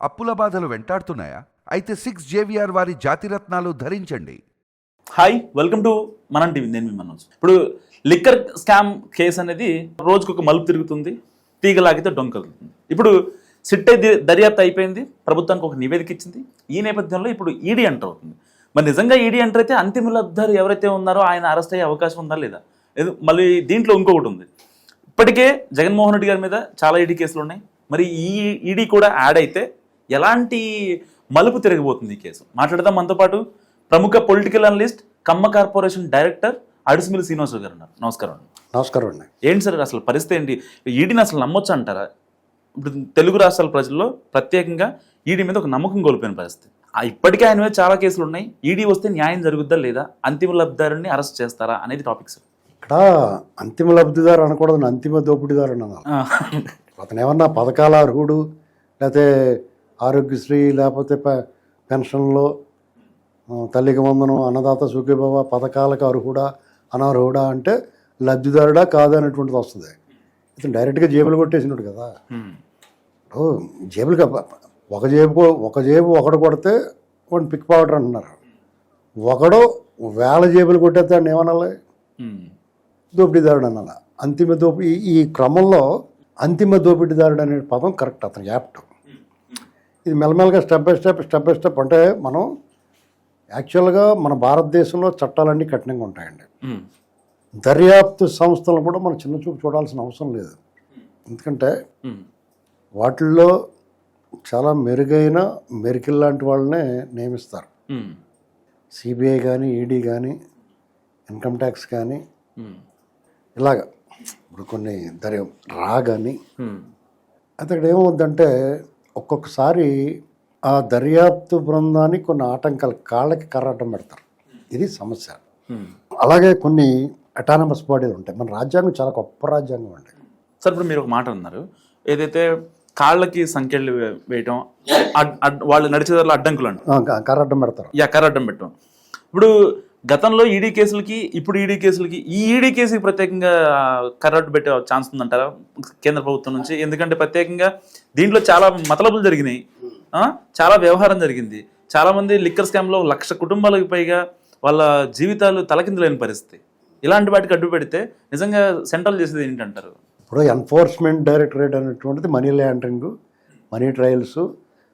అప్పుల బాధలు వెంటాడుతున్నాయా? అయితే సిక్స్ జేవిఆర్ వారి జాతిరత్నాలు ధరించండి. Hi welcome to Manam TV నేను మీ మనోజ్. ఇప్పుడు లిక్కర్ స్కామ్ కేసు అనేది రోజుకు ఒక మలుపు తిరుగుతుంది తీగలాగితే డొంకలుతుంది ఇప్పుడు సిట్టే దర్యాప్తు అయిపోయింది ప్రభుత్వానికి ఒక నివేదిక ఇచ్చింది. ఈ నేపథ్యంలో ఇప్పుడు ఈడీ ఎంటర్ అవుతుంది. మరి నిజంగా ఈడీ ఎంటర్ అయితే అంతిమ లబ్ధారు ఎవరైతే ఉన్నారో ఆయన అరెస్ట్ అయ్యే అవకాశం ఉందా లేదా? ఏదో- మళ్ళీ దీంట్లో ఇంకొకటి ఉంది. ఇప్పటికే జగన్మోహన్ రెడ్డి గారి మీద చాలా ఈడీ కేసులు ఉన్నాయి. మరి ఈ ఈడీ కూడా యాడ్ అయితే ఎలాంటి మలుపు తిరగబోతుంది ఈ కేసు? మాట్లాడదాం మనతో పాటు ప్రముఖ political analyst Kamma corporation director Adusumilli Srinivasarao గారు ఉన్నారు. నమస్కారం అండి. నమస్కారం అండి. ఏంటి సార్ అసలు పరిస్థితి ఏంటి? ఈడీని అసలు నమ్మొచ్చు అంటారా? ఇప్పుడు తెలుగు రాష్ట్రాల ప్రజల్లో ప్రత్యేకంగా ఈడీ మీద ఒక నమ్మకం కోల్పోయిన పరిస్థితి. ఆ ఇప్పటికే ఆయన మీద చాలా కేసులు ఉన్నాయి. ఈడీ వస్తే న్యాయం జరుగుద్దా లేదా? అంతిమ లబ్ధారుని అరెస్ట్ చేస్తారా అనేది టాపిక్ సార్. ఇక్కడ అంతిమ లబ్ధిదారు అనకూడదు అంతిమ దోపిడీదారు అన్నారు అతను ఏమన్నా పథకాల అర్హుడు? లేకపోతే ఆరోగ్యశ్రీ లేకపోతే పె- పెన్షన్లో తల్లికి వందనం అన్నదాత సుఖీభవ పథకాలకు అర్హుడా అనర్హుడా అంటే లబ్ధిదారుడా కాదు అనేటువంటిది వస్తుంది. ఇతను డైరెక్ట్గా జేబులు కొట్టేసినాడు కదా. ఇప్పుడు జేబులు ఒక జేబు ఒక జేబు ఒకడు కొడితే వాడిని పిక్ పౌడర్ అంటున్నారు. ఒకడు వేల జేబులు కొట్టేస్తే ఏమనాలి? దోపిడీదారుడు అనాల? అంతిమ దోపి ఈ- ఈ క్రమంలో అంతిమ దోపిడీదారుడు అనే పదం కరెక్ట్ అతను యాప్ట్. ఇది మెల్లమెల్లగా step by step step by step అంటే మనం యాక్చువల్గా మన భారతదేశంలో చట్టాలన్నీ కఠినంగా ఉంటాయండి. దర్యాప్తు సంస్థలను కూడా మనం చిన్న చూపు చూడాల్సిన అవసరం లేదు. ఎందుకంటే వాటిల్లో చాలా మెరుగైన మెరికిల్ లాంటి వాళ్ళనే నియమిస్తారు. సిబిఐ కానీ ఈడీ కానీ ఇన్కమ్ ట్యాక్స్ కానీ ఇలాగ ఇప్పుడు కొన్ని దర్యా రా కానీ అతడు ఏమవుద్దంటే ఒక్కొక్కసారి ఆ దర్యాప్తు బృందానికి కొన్ని ఆటంకాలు కాళ్ళకి కర్రటం పెడతారు. ఇది సమస్య. అలాగే కొన్ని అటానమస్ బాడీలు ఉంటాయి. మన రాజ్యాంగం చాలా గొప్ప రాజ్యాంగం అండి. సార్ ఇప్పుడు మీరు ఒక మాట అన్నారు. ఏదైతే కాళ్ళకి సంఖ్యలు వేయటం వాళ్ళు నడిచేదారులు అడ్డంకులు అంటారు. ఆ, క- కర్రటం పెడతారు. యా కర్రడ్డం పెట్టాం ఇప్పుడు గతంలో ఈడీ కేసులకి ఇప్పుడు ఈడీ కేసులకి ఈ ఈడీ కేసుకి ప్రత్యేకంగా కర్రడ్డు పెట్టే ఛాన్స్ ఉందంటారా కేంద్ర ప్రభుత్వం నుంచి? ఎందుకంటే ప్రత్యేకంగా దీంట్లో చాలా మతలబులు జరిగినాయి. చాలా వ్యవహారం జరిగింది. చాలా మంది లిక్కర్ స్కామ్లో లక్ష కుటుంబాలకు పైగా వాళ్ళ జీవితాలు తలకిందులేని పరిస్థితి. ఇలాంటి వాటికి అడ్డు పెడితే నిజంగా సెంట్రల్ చేసేది ఏంటంటారు? ఇప్పుడు ఎన్ఫోర్స్మెంట్ డైరెక్టరేట్ అనేటువంటిది మనీ ల్యాండరింగ్ మనీ ట్రయల్స్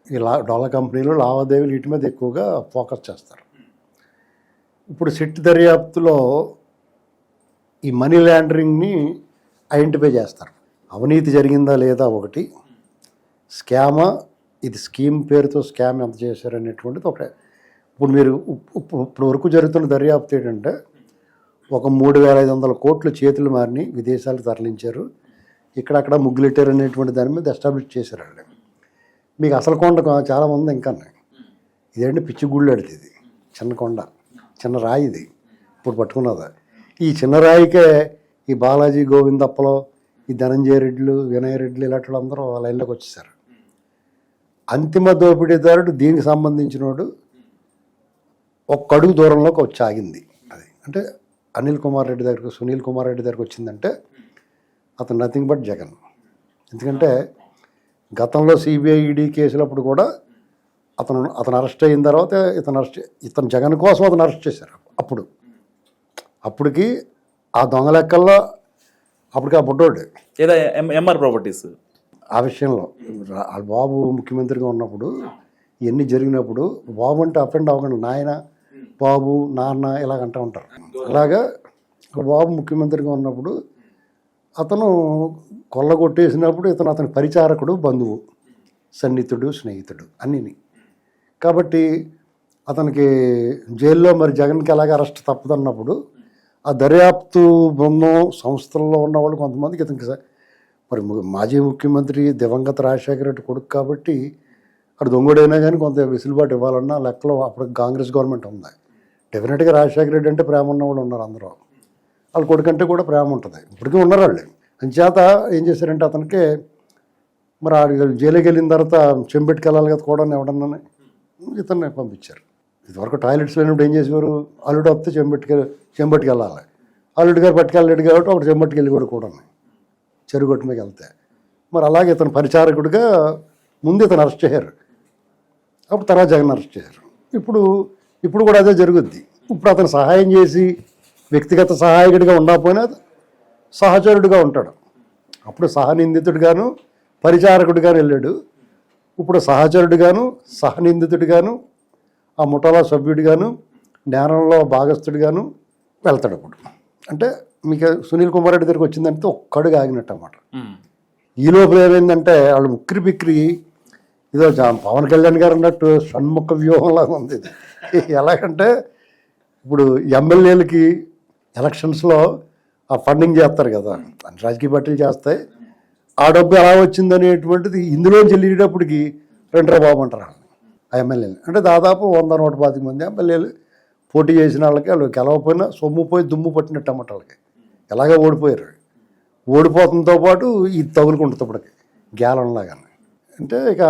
ఈ లా డోలా కంపెనీలు లావాదేవీలు వీటి మీద ఎక్కువగా ఫోకస్ చేస్తారు. ఇప్పుడు సిట్ దర్యాప్తులో ఈ మనీ ల్యాండరింగ్ని ఐడెంటిఫై చేస్తారు. అవినీతి జరిగిందా లేదా ఒకటి. స్కామా ఇది స్కీమ్ పేరుతో స్కామ్ ఎంత చేశారు అనేటువంటిది ఒకటే. ఇప్పుడు మీరు ఉప్- ఇప్పుడు వరకు జరుగుతున్న దర్యాప్తు ఏంటంటే ఒక మూడు వేల ఐదు వందల కోట్లు చేతులు మారిని విదేశాలకు తరలించారు. ఇక్కడక్కడ ముగ్గులెట్టారు అనేటువంటి దాని మీద ఎస్టాబ్లిష్ చేశారు అండి మీకు అసలు కొండ చాలామంది చాలా ఉంది ఇంకా ఇదేంటి పిచ్చి గుళ్ళు అడిది ఇది. చిన్న కొండ. చిన్న రాయి ఇది. ఇప్పుడు పట్టుకున్నది ఈ చిన్న రాయికే ఈ బాలాజీ గోవిందప్పలో ఈ ధనంజయ రెడ్డిలు వినయ రెడ్డిలు ఇలాంటి వాళ్ళందరూ లైన్లోకి వచ్చేసారు. అంతిమ దోపిడీదారుడు దీనికి సంబంధించినోడు ఒక్క అడుగు దూరంలోకి వచ్చి ఆగింది అది. అంటే అనిల్ కుమార్ రెడ్డి దగ్గరకు సునీల్ కుమార్ రెడ్డి దగ్గరకు వచ్చిందంటే అతను నథింగ్ బట్ జగన్. ఎందుకంటే గతంలో సిబిఐ ఈడీ కేసులప్పుడు కూడా అతను అతను అరెస్ట్ అయిన తర్వాత ఇతను అరెస్ట్ ఇతను జగన్ కోసం అతను అరెస్ట్ చేశారు అప్పుడు. అప్పటికి ఆ దొంగ లెక్కల్లో అప్పటికి ఆ బుడ్డోడు. MR properties. ఆ విషయంలో బాబు ముఖ్యమంత్రిగా ఉన్నప్పుడు ఇవన్నీ జరిగినప్పుడు బాబు అంటే అప్ అండ్ అవ్వకుండా నాయన బాబు నాన్న ఇలాగ అంటూ ఉంటారు. అలాగా బాబు ముఖ్యమంత్రిగా ఉన్నప్పుడు అతను కొల్లగొట్టేసినప్పుడు ఇతను అతని పరిచారకుడు బంధువు సన్నిహితుడు స్నేహితుడు అన్నీ కాబట్టి అతనికి జైల్లో మరి జగన్కి ఎలాగ అరెస్ట్ తప్పదన్నప్పుడు ఆ దర్యాప్తు బృందం సంస్థల్లో ఉన్న వాళ్ళు కొంతమందికి ఇతనికి మరి మాజీ ముఖ్యమంత్రి దివంగత రాజశేఖర రెడ్డి కొడుకు కాబట్టి అక్కడ దొంగడైనా కానీ కొంత వెసులుబాటు ఇవ్వాలన్నా లెక్కలో అప్పుడు కాంగ్రెస్ గవర్నమెంట్ ఉంది. డెఫినెట్గా రాజశేఖర రెడ్డి అంటే ప్రేమ ఉన్న వాళ్ళు ఉన్నారు అందరూ. వాళ్ళ కొడుకంటే కూడా ప్రేమ ఉంటుంది. ఇప్పటికీ ఉన్నారు వాళ్ళు. అంచేత ఏం చేశారంటే అతనికి మరి ఆ జైలుకి వెళ్ళిన తర్వాత చెంబెట్టుకెళ్ళాలి కదా కూడా ఎవడన్నా ఇతన్ని పంపించారు. ఇదివరకు టాయిలెట్స్ లేనప్పుడు ఏం చేసేవారు? అల్లుడు వస్తే చెంబెట్టుకు చెంబెట్టుకు వెళ్ళాలి. అల్లుడు గారు పట్టుకెళ్ళలేడు కాబట్టి అప్పుడు చెంబెట్టుకు వెళ్ళి కూడా కూడా చెరుగొట్టు మీకు వెళ్తే. మరి అలాగే ఇతను పరిచారకుడిగా ముందు ఇతను అరెస్ట్ చేశారు. అప్పుడు తర్వాత జగన్ అరెస్ట్ చేయరు ఇప్పుడు ఇప్పుడు కూడా అదే జరుగుద్ది. ఇప్పుడు అతను సహాయం చేసి వ్యక్తిగత సహాయకుడిగా ఉండకపోయినా సహచరుడిగా ఉంటాడు. అప్పుడు సహనిందితుడిగాను పరిచారకుడిగాను వెళ్ళాడు. ఇప్పుడు సహచరుడిగాను సహనిందితుడిగాను ఆ ముఠాలో సభ్యుడిగాను నేరంలో భాగస్థుడిగాను వెళ్తాడు ఇప్పుడు అంటే మీకు సునీల్ కుమార్ రెడ్డి దగ్గరికి వచ్చిందంటే ఒక్కడుగా ఆగినట్టు. ఈ లోపల ఏమైందంటే వాళ్ళు ముక్కిరి బిక్కిరి ఇదో పవన్ కళ్యాణ్ గారు అన్నట్టు షణ్ముఖ వ్యూహంలాగా ఉంది ఇది. ఎలాగంటే ఇప్పుడు ఎమ్మెల్యేలకి ఎలక్షన్స్లో ఆ ఫండింగ్ చేస్తారు కదా అన్ని రాజకీయ పార్టీలు చేస్తాయి. ఆ డబ్బు ఎలా వచ్చిందనేటువంటిది ఇందులో చెల్లినప్పటికి రెండరా బాబు అంటారు ఆ ఎమ్మెల్యేలు. అంటే దాదాపు వంద నూట పాతిక మంది ఎమ్మెల్యేలు పోటీ చేసిన వాళ్ళకి వాళ్ళు గెలవపోయినా సొమ్ము పోయి దుమ్ము పట్టినట్టు అమ్మట వాళ్ళకి. ఎలాగ ఓడిపోయారు. ఓడిపోతంతో పాటు ఇది తగులుకుంటున్నప్పటికి గ్యాలంలాగా అంటే ఇక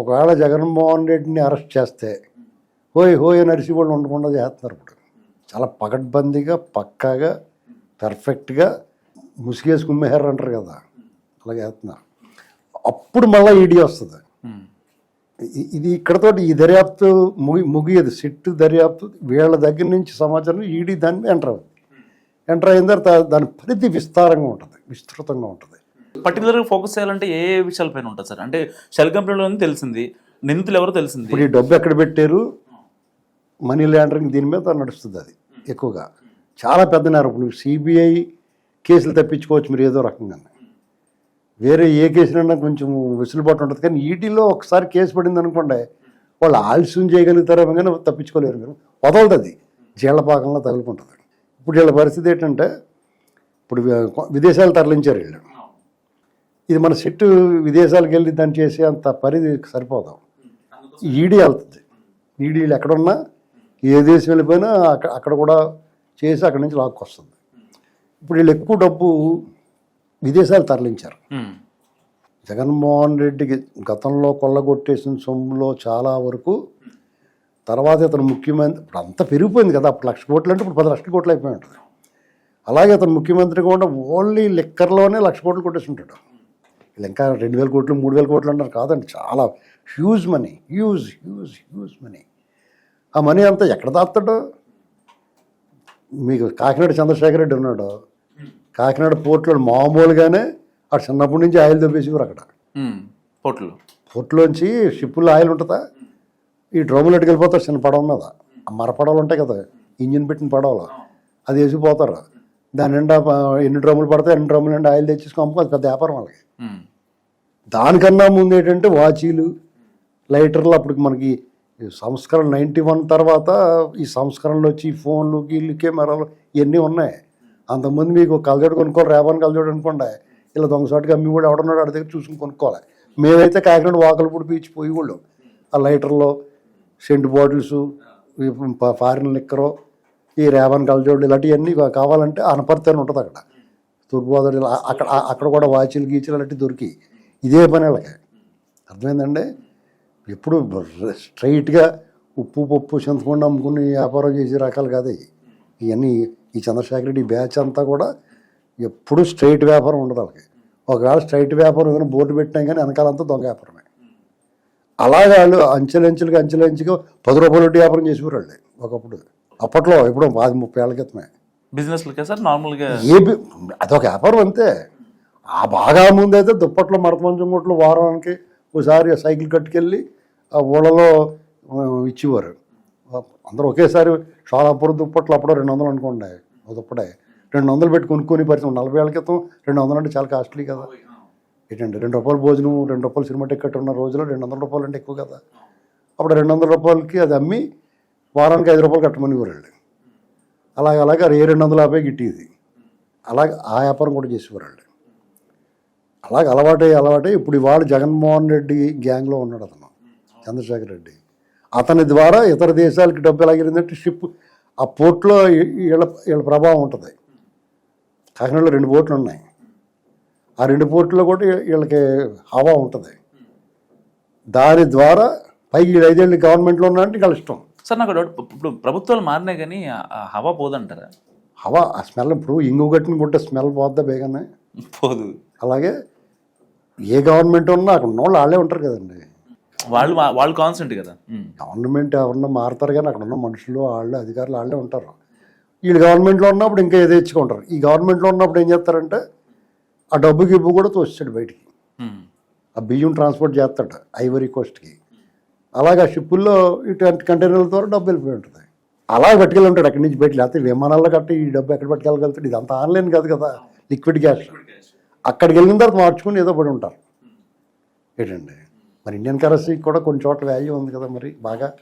ఒకవేళ జగన్మోహన్ రెడ్డిని అరెస్ట్ చేస్తే హోయ్ హోయ్ నరిసి వాళ్ళు ఉండకుండా చేస్తున్నారు ఇప్పుడు. చాలా పకడ్బందీగా పక్కాగా పర్ఫెక్ట్గా ముసిగేసి కుమ్మేహారు అంటారు కదా. అలా చేస్తున్నారు అప్పుడు మళ్ళీ ఈడీ వస్తుంది. ఇది ఇక్కడతోటి ఈ దర్యాప్తు ముగి ముగియదు. సిట్ దర్యాప్తు వీళ్ళ దగ్గర నుంచి సమాచారం ఈడీ దాని మీద ఎంటర్ అవుతుంది. ఎంటర్ అయిన తర్వాత దాని పరిధి విస్తారంగా ఉంటుంది. విస్తృతంగా ఉంటుంది. పర్టికులర్గా ఫోకస్ చేయాలంటే ఏ ఏ విషయాలపైన ఉంటుంది సార్? అంటే షెల్ కంపెనీలో తెలిసింది నిందితులు ఎవరో తెలిసింది? ఇప్పుడు ఈ డబ్బు ఎక్కడ పెట్టారు? మనీ లాండరింగ్ దీని మీద నడుస్తుంది అది ఎక్కువగా. చాలా పెద్ద నేరం. ఇప్పుడు సిబిఐ కేసులు తప్పించుకోవచ్చు మీరు ఏదో రకంగా వేరే ఏ కేసులైనా కొంచెం వెసులుబాటు ఉంటుంది. కానీ ఈటీలో ఒకసారి కేసు పడింది అనుకోండి వాళ్ళు ఆలస్యం చేయగలుగుతారేమో కానీ తప్పించుకోలేరు మీరు వదలదు అది. జీళ్ళపాకంలో తగులుకుంటుంది ఇప్పుడు వీళ్ళ పరిస్థితి ఏంటంటే ఇప్పుడు విదేశాలు తరలించారు వీళ్ళు. ఇది మన సెట్ విదేశాలకు వెళ్ళి దాన్ని చేసే అంత పరిధి సరిపోదాం. ఈడీ వెళ్తుంది. ఈడీలు ఎక్కడున్నా ఏ దేశం వెళ్ళిపోయినా అక్కడ అక్కడ కూడా చేసి అక్కడి నుంచి లాక్కొస్తుంది. ఇప్పుడు వీళ్ళు ఎక్కువ డబ్బు విదేశాలు తరలించారు. జగన్మోహన్ రెడ్డికి గతంలో కొల్లగొట్టేసిన సొమ్ములో చాలా వరకు తర్వాత ఇతను ముఖ్యమంత్రి ఇప్పుడు అంతా పెరిగిపోయింది కదా అప్పుడు లక్ష కోట్లు అంటే ఇప్పుడు పది లక్షల కోట్లు అయిపోయి ఉంటుంది. అలాగే అతను ముఖ్యమంత్రిగా కూడా ఓన్లీ లిక్కర్లోనే లక్ష కోట్లు కొట్టేసి ఉంటాడు వీళ్ళు ఇంకా రెండు వేల కోట్లు మూడు వేల కోట్లు అంటారు కాదండి చాలా huge money huge huge huge money ఆ మనీ అంతా ఎక్కడ దాస్తాడు మీకు కాకినాడ చంద్రశేఖర్ రెడ్డి ఉన్నాడు. కాకినాడ పోర్ట్లో మామూలుగానే ఆ చిన్నప్పటి నుంచి ఆయిల్ దొబ్బేసేవారు అక్కడ. పోర్టులు. పోర్ట్లోంచి షిప్పుల్లో ఆయిల్ ఉంటుందా? ఈ డ్రమ్ములు ఎట్టుకెళ్ళిపోతారు చిన్న పడవ మీద. ఆ మర పడవలు ఉంటాయి కదా ఇంజిన్ పెట్టిన పడవలు. అది వేసిపోతారు. దాని నిండా ఎన్ని డ్రమ్ములు పడతాయి ఎన్ని డ్రమ్ములు నిండా ఆయిల్ తెచ్చేసుకొని అమ్ముకో అది పెద్ద వ్యాపారం వాళ్ళకి. దానికన్నా ముందు ఏంటంటే వాచీలు లైటర్లు అప్పుడు మనకి సంస్కరణ నైంటీ వన్ తర్వాత ఈ సంస్కరణలు వచ్చి ఈ ఫోన్లు గీళ్ళు కెమెరాలు ఇవన్నీ ఉన్నాయి. అంతకుముందు మీకు కలజోడు కొనుక్కోవాలి రేపని కలజోడు అనుకోండి. ఇలా దొంగసాటుగా అమ్మి కూడా ఎవడన్నాడు వాడి దగ్గర చూసుకుని కొనుక్కోవాలి. మేమైతే కాకినాడ వాకలపూడి బీచ్ పోయి వాళ్ళు ఆ లైటర్లో సెంట్ బాటిల్స్ ఫారిన్ లిక్కరు ఈ రేవన్ కలజోడు ఇలాంటివన్నీ కావాలంటే అనపర్తి అని ఉంటుంది అక్కడ. తూర్పుగోదావరి అక్కడ అక్కడ కూడా వాచీలు గీచీలు అలాంటివి దొరికి ఇదే పని వాళ్ళకి అర్థమైందండి? ఎప్పుడు స్ట్రైట్గా ఉప్పు పప్పు చింతకుండా అమ్ముకుని వ్యాపారం చేసే రకాలు కాదు ఇవన్నీ ఈ చంద్రశేఖర్ రెడ్డి బ్యాచ్ అంతా కూడా ఎప్పుడు స్ట్రైట్ వ్యాపారం ఉండదు వాళ్ళకి. ఒకవేళ స్ట్రైట్ వ్యాపారం ఏదైనా బోర్డు పెట్టినా కానీ వెనకాలంతా దొంగ వ్యాపారమే. అలాగే వాళ్ళు అంచెలంచెలుగా అంచెలంచెగా పది రూపాయలు వ్యాపారం చేసేవారు వాళ్ళు ఒకప్పుడు. అప్పట్లో ఎప్పుడో పాది ముప్పై ఏళ్ళ క్రితమే. బిజినెస్లకే సార్? నార్మల్గా ఏ అదొక వ్యాపారం అంతే. ఆ బాగా ముందైతే దుప్పట్లో మరతమంచం కొట్లు వారానికి ఒకసారి సైకిల్ కట్టుకెళ్ళి ఆ ఊళ్ళలో ఇచ్చేవారు. అందరూ ఒకేసారి షాలాపూర్ దుప్పట్లు అప్పుడు రెండు వందలు అనుకోండి. దుప్పటే. రెండు వందలు పెట్టి కొనుక్కొని పరిస్థితి నలభై ఏళ్ళ క్రితం రెండు వందలు అంటే చాలా కాస్ట్లీ కదా. ఏంటంటే రెండు రూపాయలు భోజనం రెండు రూపాయలు సినిమా టికెట్ ఉన్న రోజులో రెండు వందల రూపాయలు అంటే ఎక్కువ కదా. అప్పుడు రెండు వందల రూపాయలకి అది అమ్మి వారానికి ఐదు రూపాయలు కట్టమని వాళ్ళు అలాగ అలాగే ఏ రెండు వందల యాభై గిట్టేది. అలాగే ఆ వ్యాపారం కూడా చేసేవారు వాళ్ళు అలాగే అలవాటే అలవాటే ఇప్పుడు ఇవాళ జగన్మోహన్ రెడ్డి గ్యాంగ్లో ఉన్నాడు అతను చంద్రశేఖర్ రెడ్డి. అతని ద్వారా ఇతర దేశాలకి డబ్బు ఎలాగిరిందంటే షిప్ ఆ పోర్ట్లో వీళ్ళ వీళ్ళ ప్రభావం ఉంటుంది. కాకినాడలో రెండు పోర్ట్లు ఉన్నాయి. ఆ రెండు పోర్ట్లో కూడా వీళ్ళకి హవా ఉంటుంది. దాని ద్వారా పైకి వీళ్ళు ఐదేళ్ళు గవర్నమెంట్లో ఉన్నారంటే వాళ్ళ ఇష్టం. సార్ నాకు డౌట్. ఇప్పుడు ప్రభుత్వాలు మారినాయి కానీ హవా పోదంటారా? హవా ఆ స్మెల్ ఇప్పుడు ఇంగు కట్టిన గుంటే స్మెల్ పోద్దా బేగానే పోదు. అలాగే ఏ గవర్నమెంట్ ఉన్నా అక్కడ ఉన్నోళ్ళు వాళ్ళే ఉంటారు కదండి. వాళ్ళు వాళ్ళు కాన్సెంట్ కదా. గవర్నమెంట్ ఎవరన్నా మారుతారు కానీ అక్కడ ఉన్న మనుషులు వాళ్ళు అధికారులు వాళ్ళే ఉంటారు. వీళ్ళు గవర్నమెంట్లో ఉన్నప్పుడు ఇంకా ఎదేచ్చుకుంటారు ఈ గవర్నమెంట్లో ఉన్నప్పుడు ఏం చేస్తారంటే ఆ డబ్బు గిబ్బు కూడా తోస్తాడు బయటికి. ఉమ్. ఆ బియ్యం ట్రాన్స్పోర్ట్ చేస్తాడు ఐవరీ కోస్ట్కి అలాగే ఆ షిప్పుల్లో ఇటువంటి కంటైనర్ల ద్వారా డబ్బు వెళ్ళిపోయి ఉంటుంది. అలా పట్టుకెళ్ళి ఉంటాడు అక్కడి నుంచి బయట లేకపోతే విమానాల్లో కట్టి ఈ డబ్బు ఎక్కడ పట్టుకెళ్ళగలుగుతాడు? ఇది అంత ఆన్లైన్ కాదు కదా లిక్విడ్ క్యాష్. అక్కడికి వెళ్ళిన తర్వాత మార్చుకుని ఏదో పడి ఉంటారు. ఏంటండి? మరి ఇండియన్ కరెన్సీకి కూడా కొన్ని చోట్ల వాల్యూ ఉంది కదా మరి బాగా.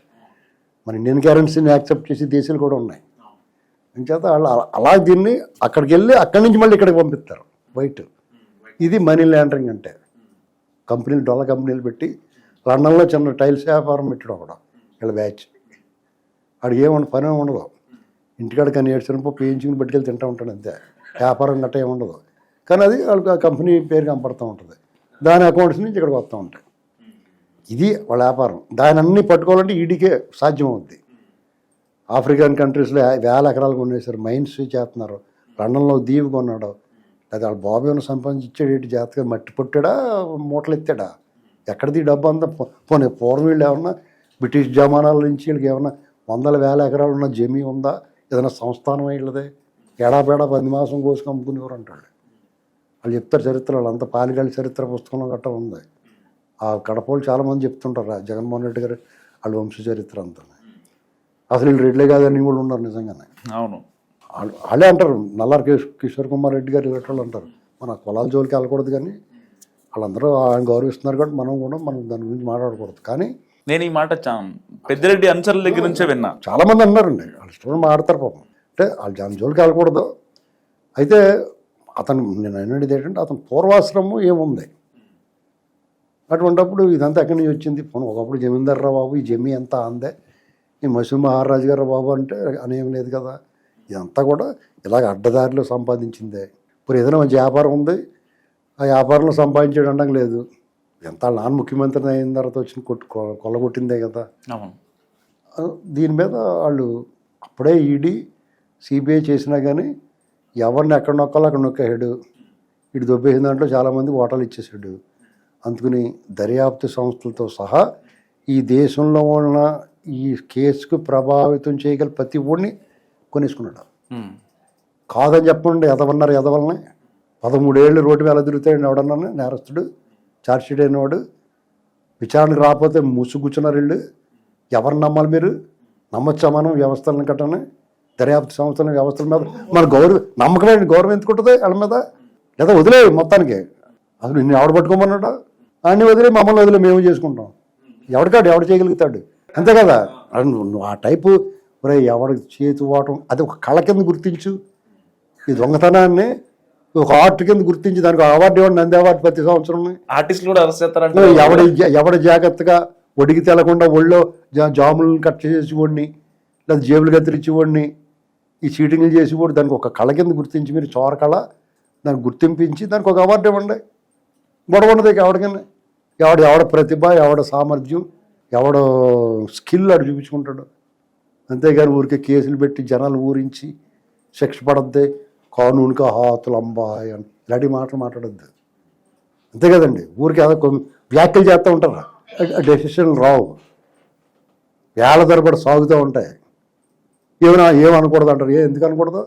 మరి ఇండియన్ కరెన్సీని యాక్సెప్ట్ చేసి దేశాలు కూడా ఉన్నాయి. అంచేత వాళ్ళు అలా- దీన్ని అక్కడికి వెళ్ళి అక్కడి నుంచి మళ్ళీ ఇక్కడికి పంపిస్తారు వైట్ ఇది మనీ లాండరింగ్ అంటే. కంపెనీలు డొల్ల కంపెనీలు పెట్టి లండన్లో చిన్న టైల్స్ వ్యాపారం పెట్టాడు ఒకడు వీళ్ళ బ్యాచ్ ఆడికి ఏముండదు పని ఉండదు. ఇంటికాడ కానీ ఏడ్చినప్పుడు పేయించుకుని పట్టుకెళ్ళి తింటూ ఉంటాడు అంతే. వ్యాపారం గట్ట ఏమి ఉండదు. కానీ అది వాళ్ళకి ఆ కంపెనీ పేరు కనపడుతూ ఉంటుంది. దాని అకౌంట్స్ నుంచి ఇక్కడికి వస్తూ ఉంటాయి. ఇది వాళ్ళ వ్యాపారం. దాని అన్ని పట్టుకోవాలంటే ఈడికే సాధ్యం అవుద్ది ఆఫ్రికన్ కంట్రీస్లో వేల ఎకరాలు కొనేసారు మైన్స్ చేస్తున్నారు. లండన్లో దీవి కొన్నాడు. లేదా వాళ్ళ బాబు ఏమైనా సంపాదించాడు ఇచ్చాడు ఏంటి మట్టి పుట్టాడా? మూటలు ఎత్తాడా? ఎక్కడిది డబ్బు అంతా? పోనీ పూర్వం వీళ్ళు ఏమన్నా బ్రిటిష్ జమానాల నుంచి వీళ్ళకి ఏమన్నా వందల వేల ఎకరాలు ఉన్న జమీ ఉందా? ఏదైనా సంస్థానం వీళ్ళదే ఏడాపేడా పది మాసం కోసుకు అమ్ముకునేవారు అంటాడు. వాళ్ళు చెప్తారు చరిత్ర వాళ్ళంతా పాలిగాలి చరిత్ర పుస్తకంలో గట్ట ఉంది. ఆ కడపలు చాలామంది చెప్తుంటారు జగన్మోహన్ రెడ్డి గారు వాళ్ళ వంశ చరిత్ర అంతా. అసలు వీళ్ళు రెడ్లే కాదని కూడా ఉన్నారు నిజంగానే. అవును. వాళ్ళు వాళ్ళే అంటారు నల్లారి కిష్- కిషోర్ కుమార్ రెడ్డి గారు ఇలాంటి వాళ్ళు అంటారు. మన కులాల జోలికి వెళ్ళకూడదు కానీ వాళ్ళందరూ ఆయన గౌరవిస్తున్నారు కాబట్టి మనం కూడా మనం దాని గురించి మాట్లాడకూడదు. కానీ నేను ఈ మాట పెద్దిరెడ్డి అనుచరుల దగ్గర నుంచే విన్నా. చాలామంది అన్నారండి వాళ్ళ స్టూడెంట్ మాడతారు పాపం. అంటే వాళ్ళు దాని జోలికి వెళ్ళకూడదు. అయితే అతను నేను అనేది ఏంటంటే అతని పూర్వాశ్రమం ఏముంది? అటువంటప్పుడు ఇదంతా ఎక్కడి నుంచి వచ్చింది? పోనీ ఒకప్పుడు జమీందారు బాబు ఈ జమీ ఎంత అందే? ఈ మసూమ్ మహారాజు గారు బాబు అంటే అనేం లేదు కదా? ఇదంతా కూడా ఇలాగ అడ్డదారిలో సంపాదించిందే. ఇప్పుడు ఏదైనా మంచి వ్యాపారం ఉంది ఆ వ్యాపారంలో సంపాదించాడు అనడం లేదు. ఎంత నాన్న ముఖ్యమంత్రి అయిన తర్వాత వచ్చిన కొట్టు కొల్లగొట్టిందే కదా? దీని మీద వాళ్ళు అప్పుడే ఈడీ సిబిఐ చేసినా కానీ ఎవరిని ఎక్కడ నొక్కాలో అక్కడ నొక్కాడు ఇటు దొబ్బేసిన దాంట్లో చాలామంది ఓటాలు ఇచ్చేసాడు అందుకని దర్యాప్తు సంస్థలతో సహా ఈ దేశంలో ఉన్న ఈ కేసుకు ప్రభావితం చేయగల ప్రతి ఒడిని కొనేసుకున్నాడు. కాదని చెప్పండి ఎదవన్నారు ఎదవల్ని. పదమూడేళ్ళు రోడ్డు మీద తిరుగుతాడు ఎవడన్నా నేరస్తుడు చార్జ్షీట్ అయినవాడు. విచారణకు రాకపోతే ముసుగుచ్చున్నారు వీళ్ళు. ఎవరిని నమ్మాలి మీరు? నమ్మొచ్చా మనం వ్యవస్థలను కట్టని దర్యాప్తు సంస్థల వ్యవస్థల మీద మన గౌరవం నమ్మకమే గౌరవం ఎందుకు ఉంటుంది వాళ్ళ మీద? లేదా వదిలే మొత్తానికి. అసలు నిన్ను ఎవడు పట్టుకోమన్నాడు? అన్ని వదిలే మమ్మల్ని వదిలే మేము చేసుకుంటాం. ఎవడికాడు ఎవడు చేయగలుగుతాడు? అంతే కదా? నువ్వు ఆ టైపు ఒరే ఎవడి చేతి వాటం అది ఒక కళ కింద గుర్తించు. ఈ దొంగతనాన్ని ఒక ఆర్ట్ కింద గుర్తించి. దానికి అవార్డు ఇవ్వండి నంది అవార్డు ప్రతి సంవత్సరం. ఆర్టిస్టులు కూడా అరెస్ట్ చేస్తారంటే ఎవడి ఎవడి జాగ్రత్తగా ఒడికి తెలకుండా ఒళ్ళో జాములను కట్ చేసి వాడిని లేదా జేబులు కత్తిరించి వాడిని ఈ చీటింగ్లు చేసి కూడా దానికి ఒక కళ కింద గుర్తించి మీరు చోర కళ దానికి గుర్తింపించి దానికి ఒక అవార్డు ఇవ్వండి. గొడవ ఉండదు ఇక ఎవడికైనా ఎవడ ఎవడ ప్రతిభ ఎవడ సామర్థ్యం ఎవడ స్కిల్ అడు చూపించుకుంటాడు. అంతేగాని ఊరికే కేసులు పెట్టి జనాలు ఊరించి శిక్ష పడద్దే కానూనుక హాతులు అని. ఇలాంటి మాటలు మాట్లాడద్దు. అంతే కదండి. ఊరికి ఏదో కొన్ని వ్యాఖ్యలు చేస్తూ ఉంటారు? డెసిషన్లు రావు. వేల తరబడి సాగుతూ ఉంటాయి. ఏమైనా ఏమనకూడదు అంటారు? ఏ ఎందుకు అనకూడదు?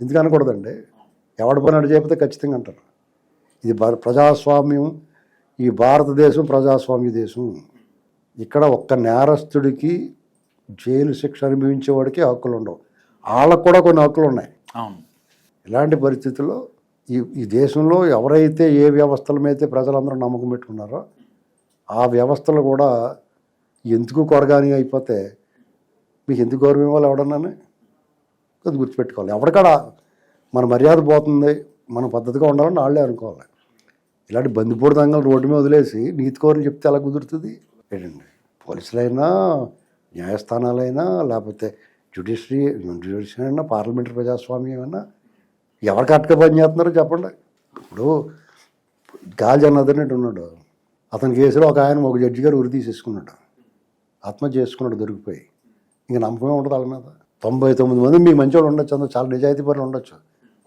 ఎందుకు అనకూడదండి? ఎవడి పని అటు ఖచ్చితంగా అంటారు. ఇది ప్రజాస్వామ్యం ఈ భారతదేశం ప్రజాస్వామ్య దేశం. ఇక్కడ ఒక్క నేరస్తుడికి జైలు శిక్ష అనుభవించేవాడికి హక్కులు ఉండవు వాళ్ళకు కూడా కొన్ని హక్కులు ఉన్నాయి ఇలాంటి పరిస్థితుల్లో ఈ ఈ దేశంలో ఎవరైతే ఏ వ్యవస్థల మీద ప్రజలందరూ నమ్మకం పెట్టుకున్నారో ఆ వ్యవస్థలు కూడా ఎందుకు కొరగాని అయిపోతే మీకు ఎందుకు గౌరవం ఇవ్వాలి ఎవడన్నానే? అది గుర్తుపెట్టుకోవాలి. ఎవరికాడ మన మర్యాద పోతుంది? మన పద్ధతిగా ఉండాలని వాళ్ళే అనుకోవాలి. ఇలాంటి బందిపూడి దంగలు రోడ్డు మీద వదిలేసి నీతి కోరిని చెప్తే ఎలా కుదురుతుంది? ఏంటండి? పోలీసులైనా న్యాయస్థానాలైనా లేకపోతే జ్యుడిషరీ జ్యుడిషరీ అయినా పార్లమెంటరీ ప్రజాస్వామ్యం అయినా ఎవరు కరెక్ట్గా పని చేస్తున్నారో చెప్పండి. ఇప్పుడు గాలి జనార్దన్ ఉన్నాడు. అతని కేసులో ఒక ఆయన ఒక జడ్జి గారు ఉరి తీసేసుకున్నాడు. ఆత్మహత్య చేసుకున్నాడు దొరికిపోయి. ఇంక నమ్మకమే ఉండదు వాళ్ళ మీద? తొంభై తొమ్మిది మంది మీ మంచి వాళ్ళు ఉండొచ్చు అందులో చాలా నిజాయితీ పనులు ఉండొచ్చు.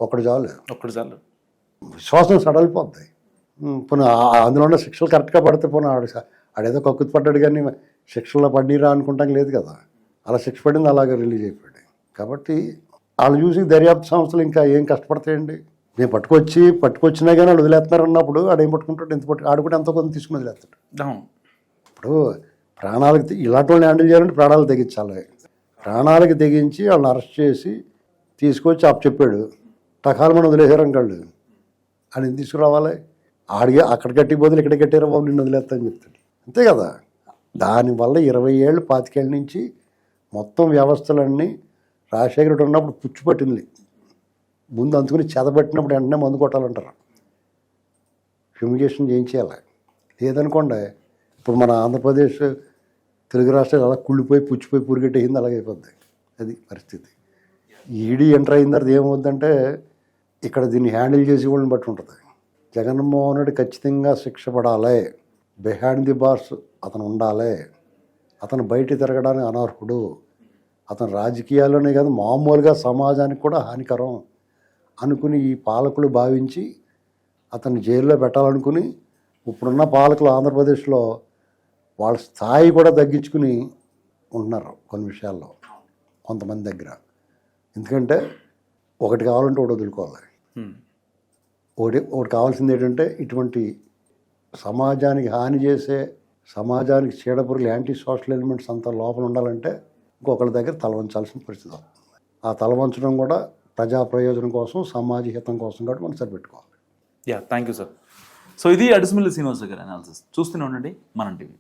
ఒకటి చాలు. ఒక్కటి చాలు. విశ్వాసం సడలిపోద్ది. పోనీ అందులో ఉన్న శిక్షలు కరెక్ట్గా పడితే పోనీ ఆడ ఆడేదో కక్కుతు పడ్డాడు కానీ శిక్షలో పడిరా అనుకుంటాం లేదు కదా. అలా శిక్ష పడింది అలాగే రిలీజ్ అయిపోయాడు కాబట్టి వాళ్ళు చూసి దర్యాప్తు సంస్థలు ఇంకా ఏం కష్టపడతాయండి? నేను పట్టుకొచ్చి పట్టుకొచ్చినా కానీ వాళ్ళు వదిలేస్తున్నారు అన్నప్పుడు ఆడు పట్టుకుంటాడు? ఎంత పట్టు ఆడు కూడా ఎంతో కొంత తీసుకుని వదిలేస్తాడు. ఇప్పుడు ప్రాణాలకు ఇలాంటి వాళ్ళని హ్యాండిల్ చేయాలంటే ప్రాణాలు తెగించాలి. ప్రాణాలకి తెగించి వాళ్ళని అరెస్ట్ చేసి తీసుకొచ్చి అప్ చెప్పాడు. టకాలు మనం వదిలేసారు కళ్ళు అని ఎందుకు తీసుకురావాలి? ఆడిగా అక్కడ కట్టి బదులు ఇక్కడ కట్టారా బాబు? నిన్ను వదిలేస్తాను చెప్తాడు. అంతే కదా? దానివల్ల ఇరవై ఏళ్ళు పాతికేళ్ళ నుంచి మొత్తం వ్యవస్థలన్నీ రాజశేఖరుడు ఉన్నప్పుడు పుచ్చు పట్టింది. ముందు అందుకుని చెదపెట్టినప్పుడు వెంటనే మందు కొట్టాలంటారు. ఫ్యూమిగేషన్ చేయించేయాలి. లేదనుకోండి ఇప్పుడు మన ఆంధ్రప్రదేశ్ తెలుగు రాష్ట్రాలు అలా కుళ్ళిపోయి పుచ్చిపోయి పురిగట్టేసింది అలాగైపోద్ది. అది పరిస్థితి. ఈడీ ఎంటర్ అయిన తర్వాత ఏమవుద్దంటే ఇక్కడ దీన్ని హ్యాండిల్ చేసి వాళ్ళని బట్టి ఉంటుంది. జగన్మోహన్ రెడ్డి ఖచ్చితంగా శిక్ష పడాలి. బిహైండ్ ది బార్స్ అతను ఉండాలి. అతను బయట తిరగడానికి అనర్హుడు. అతను రాజకీయాల్లోనే కాదు మామూలుగా సమాజానికి కూడా హానికరం అనుకుని ఈ పాలకులు భావించి అతన్ని జైల్లో పెట్టాలనుకుని ఇప్పుడున్న పాలకులు ఆంధ్రప్రదేశ్లో వాళ్ళ స్థాయి కూడా తగ్గించుకుని ఉంటున్నారు కొన్ని విషయాల్లో కొంతమంది దగ్గర. ఎందుకంటే ఒకటి కావాలంటే ఒకటి వదులుకోవాలి. ఒకటి ఒకటి కావాల్సింది ఏంటంటే ఇటువంటి సమాజానికి హాని చేసే సమాజానికి చీడపురులు యాంటీ సోషల్ ఎలిమెంట్స్ అంతా లోపల ఉండాలంటే ఇంకొకరి దగ్గర తలవంచాల్సిన పరిస్థితి వస్తుంది. ఆ తలవంచడం కూడా ప్రజా ప్రయోజనం కోసం సమాజ హితం కోసం కాబట్టి మనం సరిపెట్టుకోవాలి. Yeah thank you sir. So ఇది అడిసిమిల్లి శ్రీనివాస్ గారి అనాలిసిస్. చూస్తూనే ఉండండి మనం టీవీ.